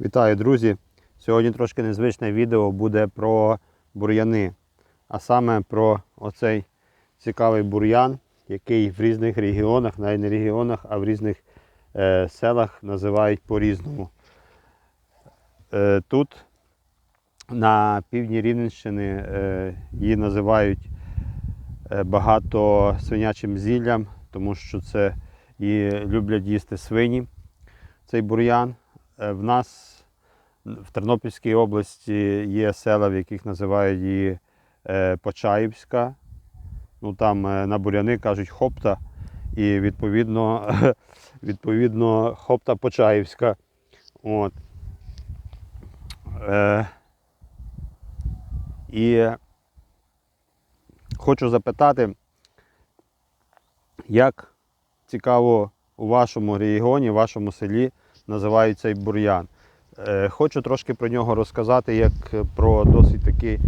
Вітаю, друзі! Сьогодні трошки незвичне відео буде про бур'яни, а саме про оцей цікавий бур'ян, який в різних регіонах, навіть не регіонах, а в різних е, селах називають по-різному. Е, тут на півдні Рівненщини е, її називають е, багато свинячим зіллям, тому що це її люблять їсти свині, цей бур'ян. Е, В нас в Тернопільській області є села, в яких називають її е, Почаївська. Ну, там е, на буряни кажуть хопта, і відповідно, відповідно хопта Почаївська. От. Е, і хочу запитати, як цікаво у вашому регіоні, в вашому селі називають цей бур'ян. Е, Хочу трошки про нього розказати як про досить такий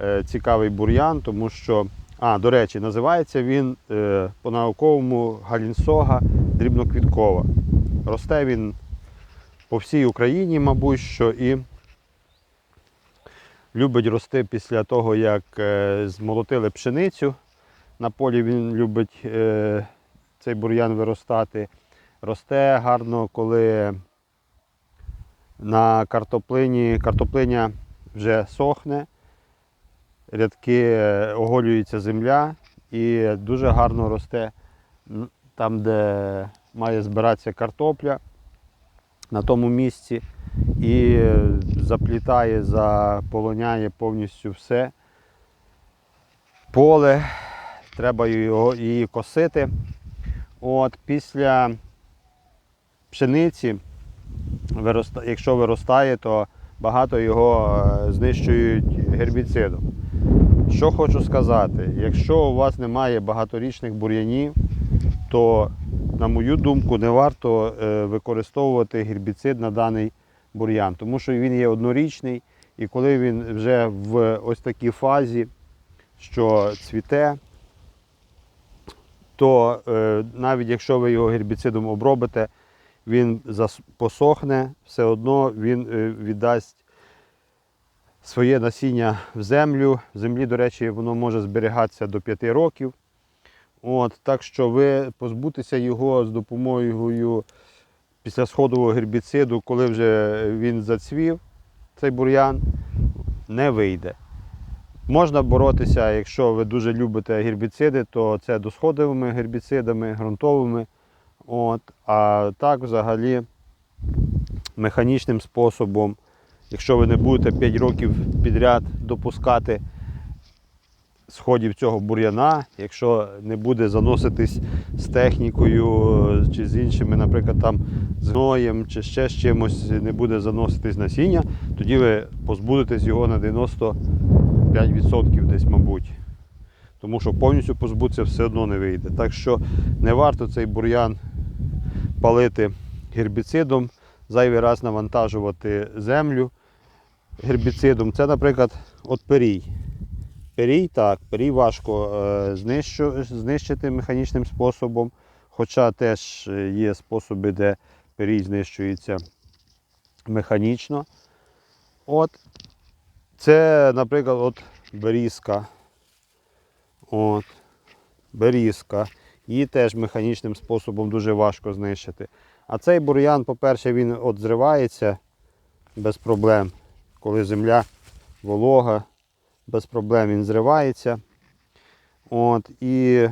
е, цікавий бур'ян, тому що, а, до речі, називається він е, по-науковому галінсога дрібноквіткова. Росте він по всій Україні, мабуть, що і любить рости після того, як е, змолотили пшеницю. На полі він любить е, цей бур'ян виростати. Росте гарно, коли на картоплині картоплиня вже сохне, рядки е, оголюється земля і дуже гарно росте там, де має збиратися картопля на тому місці і е, заплітає, заполоняє повністю все. Поле, треба його, її косити. От, після пшениці якщо виростає, то багато його е, знищують гербіцидом. Що хочу сказати, якщо у вас немає багаторічних бур'янів, то, на мою думку, не варто е, використовувати гербіцид на даний бур'ян, тому що він є однорічний, і коли він вже в ось такій фазі, що цвіте, то е, навіть якщо ви його гербіцидом обробите, він посохне, все одно він е, віддасть своє насіння в землю. В землі, до речі, воно може зберігатися до 5 років. От, так що ви позбутися його з допомогою після сходового гербіциду, коли вже він зацвів, цей бур'ян, не вийде. Можна боротися, якщо ви дуже любите гербіциди, то це досходовими гербіцидами, ґрунтовими. От, а так взагалі механічним способом, якщо ви не будете 5 років підряд допускати сходів цього бур'яна, якщо не буде заноситись з технікою чи з іншими, наприклад, там з гноєм чи ще з чимось не буде заноситись насіння, тоді ви позбудетесь його на 95% десь, мабуть. Тому що повністю позбутися все одно не вийде. Так що не варто цей бур'ян палити гербіцидом, зайвий раз навантажувати землю гербіцидом. Це, наприклад, от перій. Перій так, перій важко е, знищити механічним способом, хоча теж є способи, де перій знищується механічно. От. Це, наприклад, от берізка. От. Берізка. Її теж механічним способом дуже важко знищити. А цей бур'ян, по-перше, він от зривається без проблем. Коли земля волога, без проблем він зривається. От, і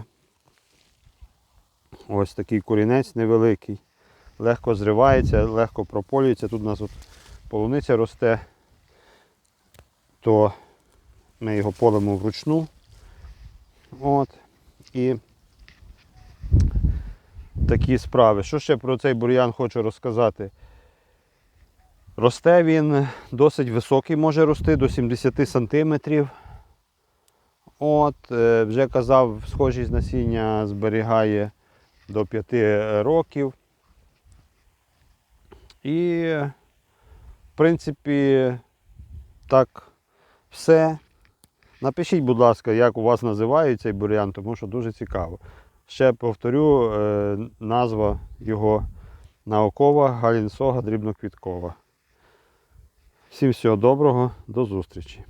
ось такий корінець невеликий. Легко зривається, легко прополюється. Тут у нас от полуниця росте, то ми його полимо вручну. От. І такі справи. Що ще про цей бур'ян хочу розказати? Росте він досить високий, може рости до 70 сантиметрів. От, е, вже казав, схожість насіння зберігає до 5 років. І, в принципі, так, все. Напишіть, будь ласка, як у вас називають цей бур'ян, тому що дуже цікаво. Ще повторю, е, назва його наукова галінсога дрібноквіткова. Всім всього доброго, до зустрічі!